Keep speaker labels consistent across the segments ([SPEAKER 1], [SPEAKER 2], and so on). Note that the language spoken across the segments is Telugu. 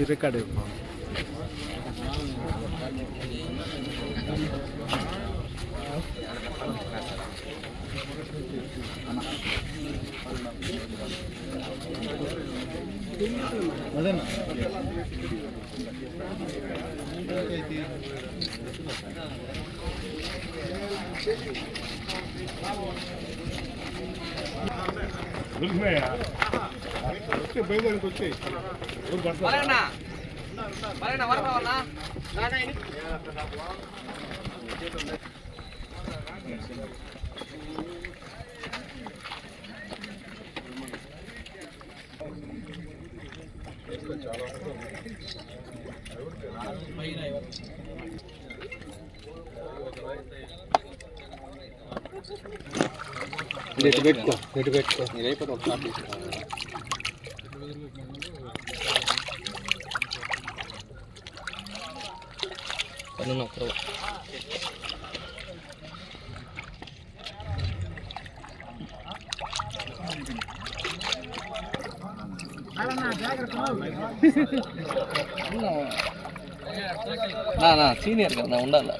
[SPEAKER 1] ఇరకడే బయలుదేరికి వచ్చి
[SPEAKER 2] మరేనా మరేనా వరదవన్నా
[SPEAKER 1] ఇటు పెట్టుకో. ఇటు పెట్టుకో.
[SPEAKER 2] మీరు అయిపోతే ఒక షాట్ తీసుకో. పన్ను ఒక్కరు నా నా సీనియర్ కదా నా ఉండాలి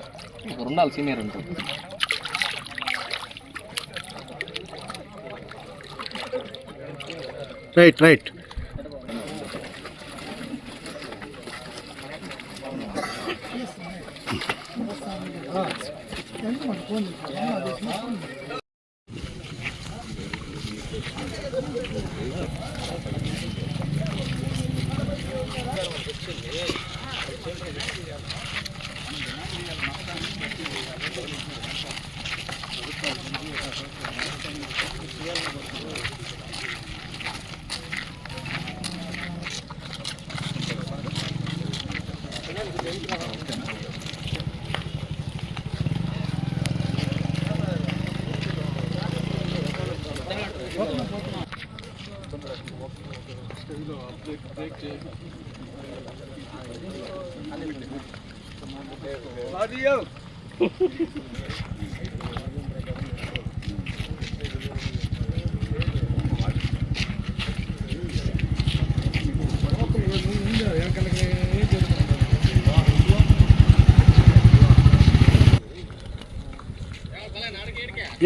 [SPEAKER 2] ఒకరు ఉండాలి సీనియర్ ఉంటుంది
[SPEAKER 1] రైట్ రైట్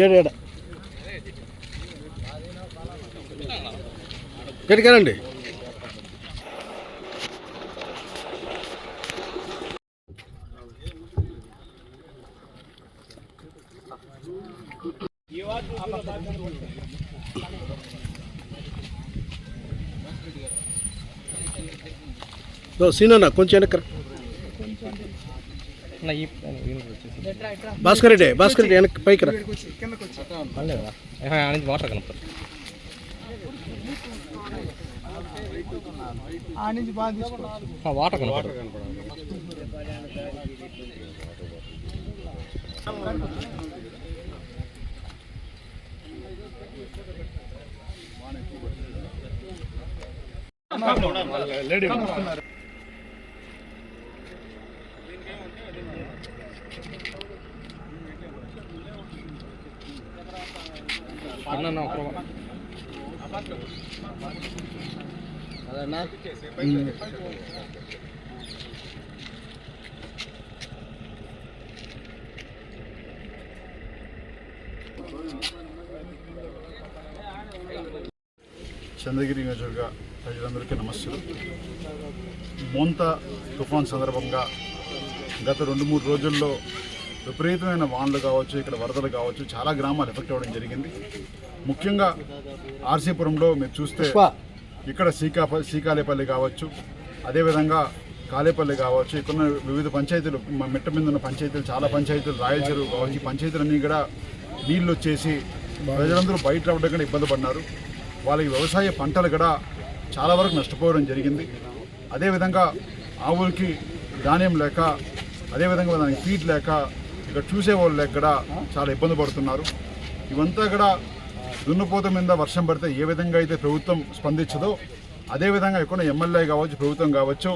[SPEAKER 1] ഏഴ് ഏടാ ఎక్కడికెళ్ళండి సీనన్న కొంచెం
[SPEAKER 2] వచ్చేసి.
[SPEAKER 1] భాస్కర్ రెడ్డి భాస్కర్ రెడ్డి వెనక్కి పైకి రా.
[SPEAKER 2] పర్లేదు కదా అనేది వాటర్ కనపడుతుంది వాటర్
[SPEAKER 3] చంద్రగిరి నియోజకవర్గ ప్రజలందరికీ నమస్సులు మోంత తుఫాన్ సందర్భంగా గత రెండు మూడు రోజుల్లో విపరీతమైన వానలు కావచ్చు ఇక్కడ వరదలు కావచ్చు చాలా గ్రామాలు ఎఫెక్ట్ అవ్వడం జరిగింది. ముఖ్యంగా ఆర్సీపురంలో మీరు చూస్తే ఇక్కడ సీకాప సీకాలేపల్లి కావచ్చు అదేవిధంగా కాలేపల్లి కావచ్చు ఇక్కడ ఉన్న వివిధ పంచాయతీలు మ- మిట్ట మీద ఉన్న పంచాయతీలు చాలా పంచాయతీలు రాయల చెరువు కావచ్చు ఈ పంచాయతీలన్నీ కూడా నీళ్ళు వచ్చేసి ప్రజలందరూ బయట రావడం కూడా ఇబ్బంది పడినారు వాళ్ళకి వ్యవసాయ పంటలు కూడా చాలా వరకు నష్టపోవడం జరిగింది. అదేవిధంగా ఆవులకి ధాన్యం లేక అదేవిధంగా దానికి ఫీడ్ లేక ఇక్కడ చూసేవాళ్ళు లేక కూడా చాలా ఇబ్బంది పడుతున్నారు. ఇవంతా కూడా దున్నుపోత మీద వర్షం పడితే ఏ విధంగా అయితే ప్రభుత్వం స్పందించదో అదేవిధంగా ఎక్కడ ఎమ్మెల్యే కావచ్చు ప్రభుత్వం కావచ్చు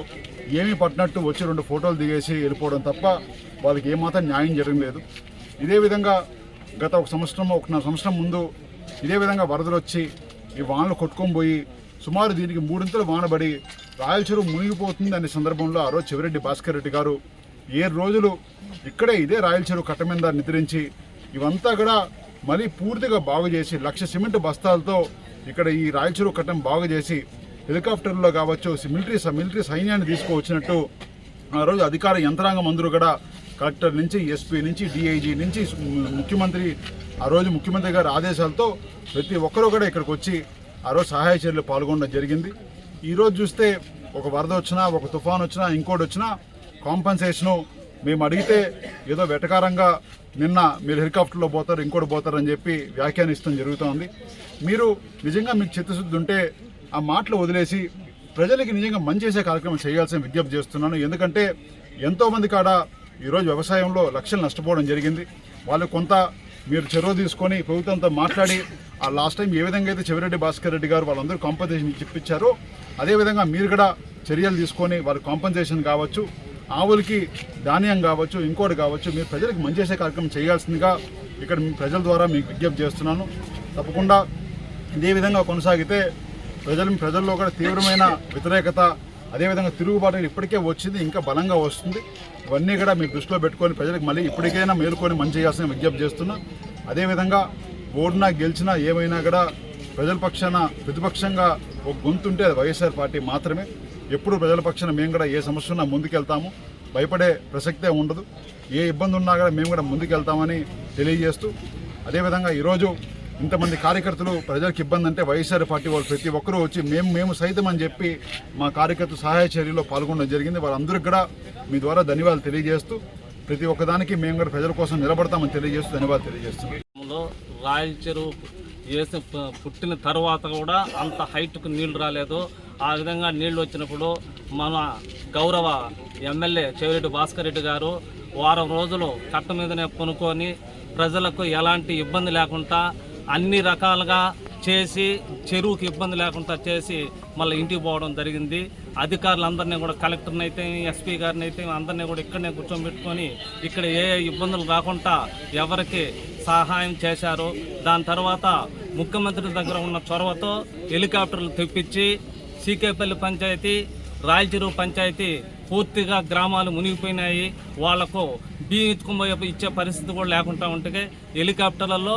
[SPEAKER 3] ఏమీ పట్టినట్టు వచ్చి రెండు ఫోటోలు దిగేసి వెళ్ళిపోవడం తప్ప వాళ్ళకి ఏమాత్రం న్యాయం జరగలేదు ఇదే విధంగా గత ఒక సంవత్సరం ఒక సంవత్సరం ముందు ఇదే విధంగా వరదలు వచ్చి ఈ వానలు కొట్టుకొని పోయి సుమారు దీనికి మూడింతలు వానబడి రాయల చెరువు మునిగిపోతుంది అనే సందర్భంలో ఆ రోజు చెవిరెడ్డి భాస్కర్ రెడ్డి గారు ఏ రోజులు ఇక్కడే ఇదే రాయల చెరువు కట్ట మీద నిద్రించి ఇవంతా కూడా మరీ పూర్తిగా బాగు చేసి లక్ష సిమెంట్ బస్తాలతో ఇక్కడ ఈ రాయచూరు కట్టం బాగు చేసి హెలికాప్టర్లో కావచ్చు మిలిటరీ మిలిటరీ సైన్యాన్ని తీసుకువచ్చినట్టు ఆ రోజు అధికార యంత్రాంగం అందరూ కూడా కలెక్టర్ నుంచి ఎస్పీ నుంచి డిఐజీ నుంచి ముఖ్యమంత్రి ఆ రోజు ముఖ్యమంత్రి గారి ఆదేశాలతో ప్రతి ఒక్కరూ కూడా ఇక్కడికి వచ్చి ఆ రోజు సహాయ చర్యలు పాల్గొనడం జరిగింది. ఈరోజు చూస్తే ఒక వరద వచ్చినా ఒక తుఫాన్ వచ్చినా ఇంకోటి వచ్చినా కాంపన్సేషను మేము అడిగితే ఏదో వెటకారంగా నిన్న మీరు హెలికాప్టర్లో పోతారు ఇంకోటి పోతారు అని చెప్పి వ్యాఖ్యానిస్తాం జరుగుతోంది. మీరు నిజంగా మీకు చిత్తశుద్ధి ఉంటే ఆ మాటలు వదిలేసి ప్రజలకి నిజంగా మంచి చేసే కార్యక్రమం చేయాల్సిన విజ్ఞప్తి చేస్తున్నాను. ఎందుకంటే ఎంతోమంది కాడ ఈరోజు వ్యవసాయంలో లక్షలు నష్టపోవడం జరిగింది. వాళ్ళు కొంత మీరు చొరవ తీసుకొని ప్రభుత్వంతో మాట్లాడి ఆ లాస్ట్ టైం ఏ విధంగా అయితే చెవిరెడ్డి భాస్కర్ రెడ్డి గారు వాళ్ళందరూ కాంపన్సేషన్ ఇప్పించారో అదేవిధంగా మీరు కూడా చర్యలు తీసుకొని వారి కాంపన్సేషన్ కావచ్చు. ఆవులకి ధాన్యం కావచ్చు ఇంకోటి కావచ్చు మీరు ప్రజలకు మంచి చేసే కార్యక్రమం చేయాల్సిందిగా ఇక్కడ మీ ప్రజల ద్వారా మీకు విజ్ఞప్తి చేస్తున్నాను. తప్పకుండా ఇదే విధంగా కొనసాగితే ప్రజలు ప్రజల్లో కూడా తీవ్రమైన వ్యతిరేకత అదేవిధంగా తిరుగుబాటు ఇప్పటికే వచ్చింది ఇంకా బలంగా వస్తుంది. ఇవన్నీ కూడా మీరు దృష్టిలో పెట్టుకొని ప్రజలకు మళ్ళీ ఇప్పటికైనా మేలుకొని మంచి చేయాల్సిన విజ్ఞప్తి చేస్తున్నా. అదేవిధంగా ఓడినా గెలిచినా ఏమైనా కూడా ప్రజల పక్షాన ప్రతిపక్షంగా ఒక గొంతుంటే అది వైఎస్ఆర్ పార్టీ మాత్రమే. ఎప్పుడు ప్రజల పక్షాన మేము కూడా ఏ సమస్య ఉన్నా ముందుకెళ్తాము. భయపడే ప్రసక్తే ఉండదు. ఏ ఇబ్బంది ఉన్నా కూడా మేము కూడా ముందుకెళ్తామని తెలియజేస్తూ అదేవిధంగా ఈరోజు ఇంతమంది కార్యకర్తలు ప్రజలకు ఇబ్బంది అంటే వైఎస్ఆర్ పార్టీ వాళ్ళు ప్రతి ఒక్కరూ వచ్చి మేము మేము సైతం అని చెప్పి మా కార్యకర్త సహాయ చర్యలో పాల్గొనడం జరిగింది. వాళ్ళందరికీ కూడా మీ ద్వారా ధన్యవాదాలు తెలియజేస్తూ ప్రతి ఒక్కదానికి మేము కూడా ప్రజల కోసం నిలబడతామని తెలియజేస్తూ ధన్యవాదాలు తెలియజేస్తున్నాం.
[SPEAKER 4] రాయల చెరువు వేసి పుట్టిన తర్వాత కూడా అంత హైట్కు నీళ్ళు రాలేదు. ఆ విధంగా నీళ్ళు వచ్చినప్పుడు మన గౌరవ ఎమ్మెల్యే చెవిరెడ్డి భాస్కర్ రెడ్డి గారు వారం రోజులు కట్ట మీదనే కొనుక్కొని ప్రజలకు ఎలాంటి ఇబ్బంది లేకుండా అన్ని రకాలుగా చేసి చెరువుకి ఇబ్బంది లేకుండా చేసి మళ్ళీ ఇంటికి పోవడం జరిగింది. అధికారులందరినీ కూడా కలెక్టర్ని అయితే ఎస్పీ గారిని అయితే అందరినీ కూడా ఇక్కడనే కూర్చోబెట్టుకొని ఇక్కడ ఏ ఏ ఇబ్బందులు రాకుండా ఎవరికి సహాయం చేశారు. దాని తర్వాత ముఖ్యమంత్రి దగ్గర ఉన్న చొరవతో హెలికాప్టర్లు తెప్పించి సీకేపల్లి పంచాయతీ రాయలచెరువు పంచాయతీ పూర్తిగా గ్రామాలు మునిగిపోయినాయి. వాళ్ళకు బియ్యం ఎత్తుకుపోయే ఇచ్చే పరిస్థితి కూడా లేకుండా ఉంటే హెలికాప్టర్లలో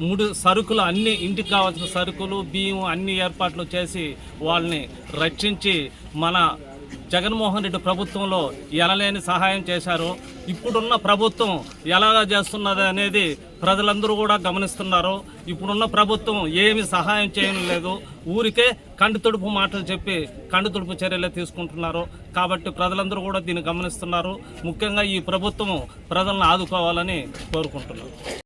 [SPEAKER 4] మూడు సరుకులు అన్ని ఇంటికి కావాల్సిన సరుకులు బియ్యం అన్ని ఏర్పాట్లు చేసి వాళ్ళని రక్షించి మన జగన్మోహన్ రెడ్డి ప్రభుత్వంలో ఎలలేని సహాయం చేశారు. ఇప్పుడున్న ప్రభుత్వం ఎలా చేస్తున్నది అనేది ప్రజలందరూ కూడా గమనిస్తున్నారు. ఇప్పుడున్న ప్రభుత్వం ఏమి సహాయం చేయడం లేదు. ఊరికే కంటి తుడుపు మాటలు చెప్పి కంటి తుడుపు చర్యలే తీసుకుంటున్నారు. కాబట్టి ప్రజలందరూ కూడా దీన్ని గమనిస్తున్నారు. ముఖ్యంగా ఈ ప్రభుత్వం ప్రజలను ఆదుకోవాలని కోరుకుంటున్నారు.